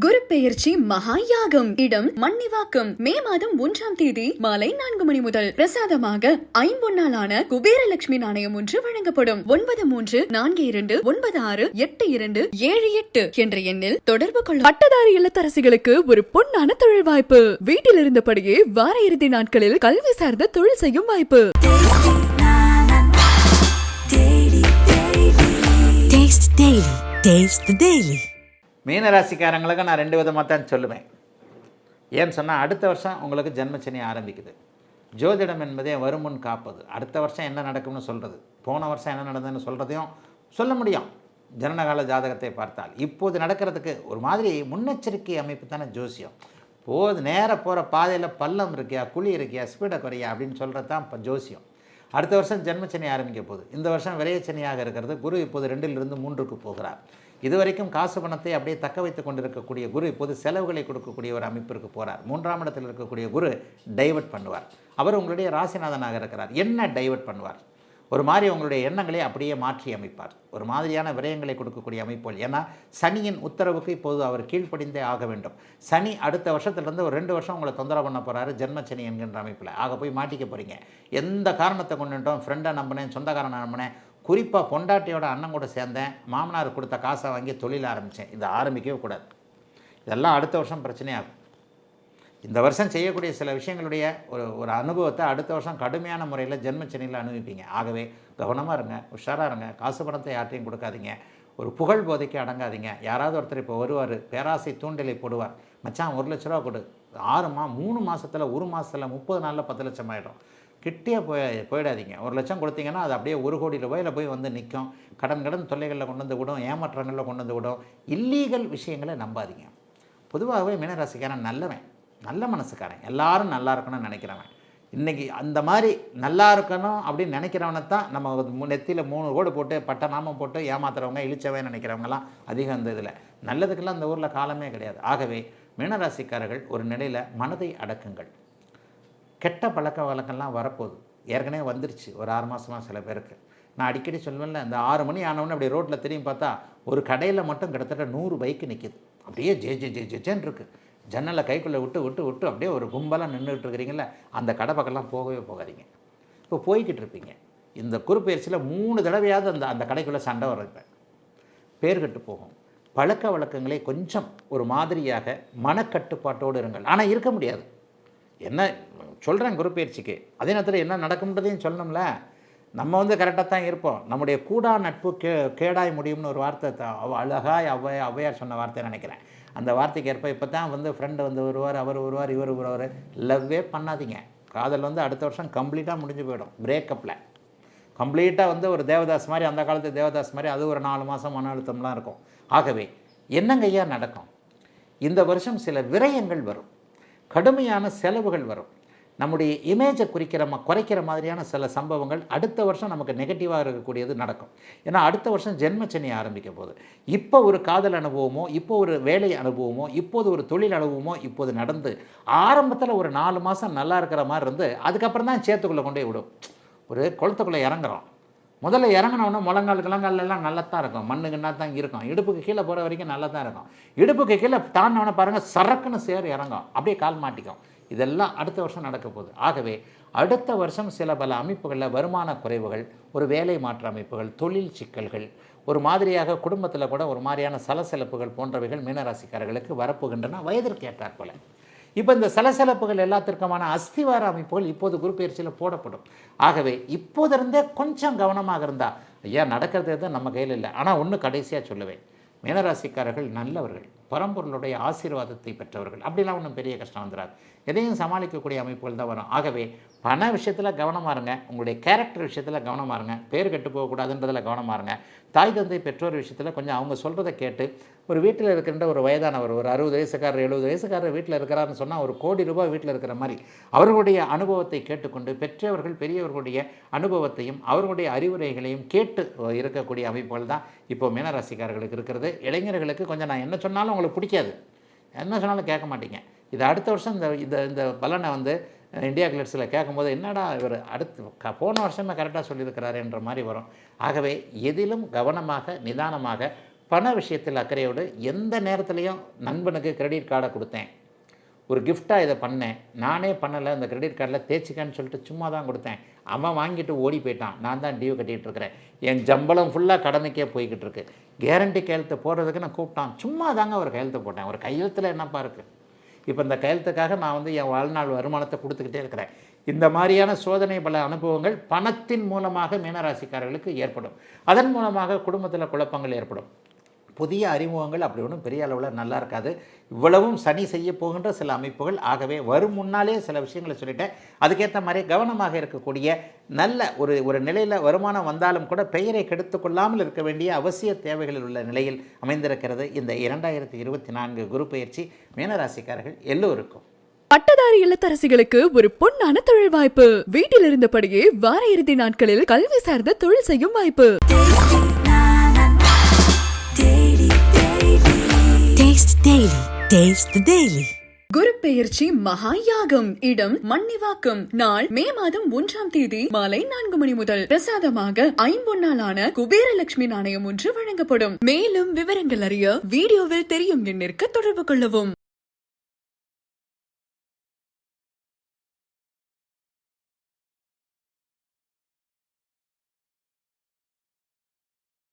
குரு பெயர்ச்சி மகா யாகம் இடம் மன்னிவாக்கம். மே மாதம் ஒன்றாம் தேதி மாலை நான்கு மணி முதல் பிரசாதமாக ஐம்பொன்னாலான குபேரலட்சுமி நாணயம் ஒன்று வழங்கப்படும். ஒன்பது மூன்று நான்கு இரண்டு ஒன்பது ஆறு எட்டு இரண்டு ஏழு எட்டு என்ற எண்ணில் தொடர்பு கொள்ள பட்டதாரி இல்லத்தரசிகளுக்கு ஒரு பொன்னான தொழில் வாய்ப்பு. வீட்டில் இருந்தபடியே வார இறுதி நாட்களில் கல்வி சார்ந்த தொழில் செய்யும் வாய்ப்பு. Taste Daily. Taste the Daily. மீனராசிக்காரங்களுக்கு நான் ரெண்டு விதமாக தான் சொல்லுவேன். ஏன்னு சொன்னால் அடுத்த வருஷம் உங்களுக்கு ஜென்மச்சனி ஆரம்பிக்குது. ஜோதிடம் என்பதே வருமுன் காப்பது. அடுத்த வருஷம் என்ன நடக்கும்னு சொல்கிறது போன வருஷம் என்ன நடந்ததுன்னு சொல்கிறதையும் சொல்ல முடியும். ஜனனகால ஜாதகத்தை பார்த்தால். இப்போது நடக்கிறதுக்கு ஒரு மாதிரி முன்னெச்சரிக்கை அமைப்பு தானே ஜோசியம். போது நேராக போகிற பாதையில் பள்ளம் இருக்கியா குழி இருக்கியா ஸ்பீடை குறையா அப்படின்னு சொல்கிறது தான் இப்போ ஜோசியம். அடுத்த வருஷம் ஜென்மச்சனி ஆரம்பிக்க போகுது. இந்த வருஷம் விரையச்சனியாக இருக்கிறது. குரு இப்போது ரெண்டிலிருந்து மூன்றுக்கு போகிறார். இதுவரைக்கும் காசு பணத்தை அப்படியே தக்க வைத்து கொண்டிருக்கக்கூடிய குரு இப்போது செலவுகளை கொடுக்கக்கூடிய ஒரு அமைப்பிற்கு போகிறார் மூன்றாம் இடத்தில் இருக்கக்கூடிய குரு டைவர்ட் பண்ணுவார். அவர் உங்களுடைய ராசிநாதனாக இருக்கிறார். என்ன டைவர்ட் பண்ணுவார்? ஒரு மாதிரி உங்களுடைய எண்ணங்களை அப்படியே மாற்றி அமைப்பார். ஒரு மாதிரியான விரயங்களை கொடுக்கக்கூடிய அமைப்புகள். ஏன்னா சனியின் உத்தரவுக்கு இப்போது அவர் கீழ்ப்படிந்தே ஆக வேண்டும். சனி அடுத்த வருஷத்துலேருந்து ஒரு ரெண்டு வருஷம் உங்களை தொந்தரவு பண்ண போகிறாரு ஜென்மச்சனி என்கின்ற அமைப்பில். ஆக போய் மாட்டிக்க போகிறீங்க எந்த காரணத்தை கொண்டுட்டோம்? ஃப்ரெண்டை நம்பினேன் சொந்தக்காரனை நம்பினேன் குறிப்பாக பொண்டாட்டியோட அண்ணன் கூட சேர்ந்தேன். மாமனார் கொடுத்த காசை வாங்கி தொழில் ஆரம்பித்தேன் இதை ஆரம்பிக்கவே கூடாது. இதெல்லாம் அடுத்த வருஷம் பிரச்சனையாகும். இந்த வருஷம் செய்யக்கூடிய சில விஷயங்களுடைய ஒரு ஒரு அனுபவத்தை அடுத்த வருஷம் கடுமையான முறையில் ஜென்மச்சனியில் அனுபவிப்பீங்க. ஆகவே கவனமாக இருங்க உஷாராக இருங்க. காசு பணத்தை யார்ட்டையும் கொடுக்காதீங்க. ஒரு புகழ் போதைக்கு அடங்காதீங்க. யாராவது ஒருத்தர் இப்போ வருவார் பேராசை தூண்டலை போடுவார். மச்சான் ஒரு லட்ச ரூபா கொடு. ஆறு மா மூணு மாதத்தில் ஒரு மாதத்தில் முப்பது நாளில் பத்து லட்சம் ஆகிடும் கிட்டே போய் போயிடாதீங்க. ஒரு லட்சம் கொடுத்தீங்கன்னா அது அப்படியே ஒரு கோடி ரூபாயில் போய் வந்து நிற்கும் கடன் கடன் தொல்லைகளில் கொண்டு வந்து விடும் ஏமாற்றங்களில் கொண்டு வந்து விடும் இல்லீகல் விஷயங்களை நம்பாதீங்க. பொதுவாகவே மீனராசிக்காரன் நல்லவன் நல்ல மனசுக்காரன். எல்லாரும் நல்லா இருக்கணும்னு நினைக்கிறவன். இன்றைக்கி அந்த மாதிரி நல்லா இருக்கணும் அப்படின்னு நினைக்கிறவனை தான் நம்ம நெத்தியில் மூணு கோடு போட்டு பட்ட நாமம் போட்டு ஏமாத்துறவங்க இழிச்சவன் நினைக்கிறவங்கலாம் அதிகம் இந்த இதில். நல்லதுக்கெல்லாம் இந்த ஊரில் காலமே கிடையாது. ஆகவே மீனராசிக்காரர்கள் ஒரு நிலையில் மனதை அடக்குங்கள். கெட்ட பழக்க வழக்கம்லாம் வரப்போகுது. ஏற்கனவே வந்துருச்சு. ஒரு ஆறு மாதமாக சில பேருக்கு. நான் அடிக்கடி சொல்லுவேன்ல இந்த ஆறு மணி ஆனவுடனே அப்படி ரோட்டில் திரும்பி பார்த்தா ஒரு கடையில் மட்டும் கிட்டத்தட்ட நூறு பைக்கு நிற்கிது அப்படியே ஜே ஜே ஜே ஜேன்னு இருக்குது ஜன்னலை கைக்குள்ளே விட்டு விட்டு விட்டு அப்படியே ஒரு கும்பலாக நின்றுட்டு இருக்கிறீங்களே அந்த கடை பக்கம்லாம் போகவே போகாதீங்க. இப்போ போய்கிட்டு இருப்பீங்க. இந்த குறுப்பெயர்ச்சியில் மூணு தடவையாவது அந்த அந்த கடைக்குள்ளே சண்டை வர வைப்பேன் பேர் கெட்டு போகும். பழக்க வழக்கங்களை கொஞ்சம் ஒரு மாதிரியாக மனக்கட்டுப்பாட்டோடு இருங்கள். ஆனால் இருக்க முடியாது. என்ன சொல்கிறேன் குருப்பெயர்ச்சிக்கு அதே நேரத்தில் என்ன நடக்கும்ன்றதையும் சொல்லணும்ல. நம்ம வந்து கரெக்டாக தான் இருப்போம். நம்முடைய கூடா நட்பு கே கேடாய் முடியும்னு ஒரு வார்த்தை அவ அழகாய் ஔவை ஔவையார் சொன்ன வார்த்தை நினைக்கிறேன். அந்த வார்த்தைக்கு ஏற்ப இப்போ தான் வந்து ஃப்ரெண்டு வந்து வருவார் அவர் வருவார் இவர் வருவார். லவ்வே பண்ணாதீங்க. காதல் வந்து அடுத்த வருஷம் கம்ப்ளீட்டாக முடிஞ்சு போயிடும். பிரேக்கப்பில் கம்ப்ளீட்டாக வந்து ஒரு தேவதாஸ் மாதிரி அந்த காலத்து தேவதாஸ் மாதிரி அது ஒரு நாலு மாதம் மன அழுத்தம்லாம் இருக்கும். ஆகவே என்னங்க ஐயா நடக்கும்? இந்த வருஷம் சில விரயங்கள் வரும். கடுமையான செலவுகள் வரும். நம்முடைய இமேஜை குறிக்கிற ம குறைக்கிற மாதிரியான சில சம்பவங்கள் அடுத்த வருஷம் நமக்கு நெகட்டிவாக இருக்கக்கூடியது நடக்கும். ஏன்னா அடுத்த வருஷம் ஜென்மச்சனி ஆரம்பிக்க போகுது. இப்போ ஒரு காதல் அனுபவமோ இப்போ ஒரு வேலை அனுபவமோ இப்போது ஒரு தொழில் அனுபவமோ இப்போது நடந்து ஆரம்பத்தில் ஒரு நாலு மாதம் நல்லா இருக்கிற மாதிரி இருந்து அதுக்கப்புறம் தான் சேத்துக்குள்ளே கொண்டு போய் விடும். ஒரு குளத்துக்குள்ளே இறங்குறோம். முதல்ல இறங்கினோன்னா முழங்கால் கிழங்காலெல்லாம் நல்லா தான் இருக்கும். மண்ணுக்குன்னா தான் இருக்கும். இடுப்புக்கு கீழே போகிற வரைக்கும் நல்லா தான் இருக்கும். இடுப்புக்கு கீழே தாண்டவனே பாருங்கள் சரக்குன்னு சேர் இறங்கும். அப்படியே கால் மாட்டிக்கும். இதெல்லாம் அடுத்த வருஷம் நடக்க போகுது. ஆகவே அடுத்த வருஷம் சில பல அமைப்புகளில் வருமான குறைவுகள் ஒரு வேலை மாற்ற அமைப்புகள் தொழில் சிக்கல்கள் ஒரு மாதிரியாக குடும்பத்தில் கூட ஒரு மாதிரியான சலசலப்புகள் போன்றவைகள் மீனராசிக்காரர்களுக்கு வரப்போகின்றன வயதிற்கு ஏற்றாற் போல. இப்போ இந்த சலசலப்புகள் எல்லாத்திற்குமான அஸ்திவார அமைப்புகள் இப்போது குருப்பெயர்ச்சியில் போடப்படும். ஆகவே இப்போதிருந்தே கொஞ்சம் கவனமாக இருந்தால் ஐயா நடக்கிறது எதுவும் நம்ம கையில் இல்லை. ஆனால் ஒன்று கடைசியாக சொல்லுவேன். மீனராசிக்காரர்கள் நல்லவர்கள். பரம்பொருளுடைய ஆசீர்வாதத்தை பெற்றவர்கள். அப்படிலாம் ஒன்றும் பெரிய கஷ்டம் வந்துடாது எதையும் சமாளிக்கக்கூடிய அமைப்புகள் தான் வரும். ஆகவே பண விஷயத்தில் கவனமாக இருங்க. உங்களுடைய கேரக்டர் விஷயத்தில் கவனமாக இருங்க. பேர் கெட்டு போகக்கூடாதுன்றதில் கவனமாக இருங்க. தாய் தந்தை பெற்றோர் விஷயத்தில் கொஞ்சம் அவங்க சொல்கிறத கேட்டு ஒரு வீட்டில் இருக்கின்ற ஒரு வயதானவர் ஒரு அறுபது வயசுக்காரர் எழுபது வயசுக்காரர் வீட்டில் இருக்கிறாருன்னு சொன்னால் ஒரு கோடி ரூபாய் வீட்டில் இருக்கிற மாதிரி அவர்களுடைய அனுபவத்தை கேட்டுக்கொண்டு பெற்றவர்கள் பெரியவர்களுடைய அனுபவத்தையும் அவர்களுடைய அறிவுரைகளையும் கேட்டு இருக்கக்கூடிய அமைப்புகள் தான் இப்போ மீனராசிக்காரர்களுக்கு இருக்கிறது. இளைஞர்களுக்கு கொஞ்சம் நான் என்ன சொன்னாலும் உங்களுக்கு பிடிக்காது. என்ன சொன்னாலும் கேட்க மாட்டீங்க. இது அடுத்த வருஷம் இந்த இந்த இந்த பலனை வந்து இந்தியா கிளட்ஸில் கேட்கும்போது என்னடா இவர்? அடுத்து க போன வருஷமே கரெக்டாக சொல்லியிருக்கிறாருன்ற மாதிரி வரும். ஆகவே எதிலும் கவனமாக நிதானமாக பண விஷயத்தில் அக்கறையோடு எந்த நேரத்துலையும் நண்பனுக்கு கிரெடிட் கார்டை கொடுத்தேன். ஒரு கிஃப்டாக இதை பண்ணேன். நானே பண்ணலை. அந்த கிரெடிட் கார்டில் தேய்ச்சிக்கன்னு சொல்லிட்டு சும்மா தான் கொடுத்தேன். அவன் வாங்கிட்டு ஓடி போயிட்டான். நான் தான் டியூ கட்டிகிட்டு இருக்கிறேன். என் ஜம்பளம் ஃபுல்லாக கடனுக்கே போய்கிட்டு இருக்கு. கேரண்டி கையெழுத்து போடுறதுக்கு நான் கூப்பிட்டான். சும்மா தாங்க ஒரு கையெழுத்து போட்டேன். ஒரு கையெழுத்தில் என்னப்பா இருக்குது இப்போ இந்த கையெழுத்துக்காக நான் வந்து என் வாழ்நாள் வருமானத்தை கொடுத்துக்கிட்டே இருக்கிறேன். இந்த மாதிரியான சோதனை பல அனுபவங்கள் பணத்தின் மூலமாக மீனராசிக்காரர்களுக்கு ஏற்படும். அதன் மூலமாக குடும்பத்தில் குழப்பங்கள் ஏற்படும். புதிய அறிமுகங்கள் அப்படி ஒன்றும் பெரிய அளவில் நல்லா இருக்காது. இவ்வளவும் சனி செய்ய போகின்ற சில அமைப்புகள் ஆகவே வரும் முன்னாலே சில விஷயங்களை சொல்லிட்டேன். அதுக்கேற்ற மாதிரி கவனமாக இருக்கக்கூடிய நல்ல ஒரு ஒரு நிலையில் வருமானம் வந்தாலும் கூட பெயரை கெடுத்து கொள்ளாமல் இருக்க வேண்டிய அவசிய தேவைகளில் உள்ள நிலையில் அமைந்திருக்கிறது இந்த இரண்டாயிரத்தி இருபத்தி நான்கு குரு பயிற்சி மீனராசிக்காரர்கள் எல்லோருக்கும். பட்டதாரி இல்லத்தரசிகளுக்கு ஒரு பொன்னான தொழில் வாய்ப்பு. வீட்டில் இருந்தபடியே வார இறுதி நாட்களில் கல்வி சார்ந்த தொழில் செய்யும் வாய்ப்பு. டேஸ்ட் டெய்லி டேஸ்ட் டெய்லி குரு பெயர்ச்சி மகா யாகம் இடம் மன்னிவாக்கம். நாள் மே மாதம் ஒன்றாம் தேதி மாலை நான்கு மணி முதல் பிரசாதமாக ஐம்பொன்னாலான குபேரலட்சுமி நாணயம் ஒன்று வழங்கப்படும். மேலும் விவரங்கள் அறிய வீடியோவில் தெரியும் எண்ணிற்கு தொடர்பு கொள்ளவும்.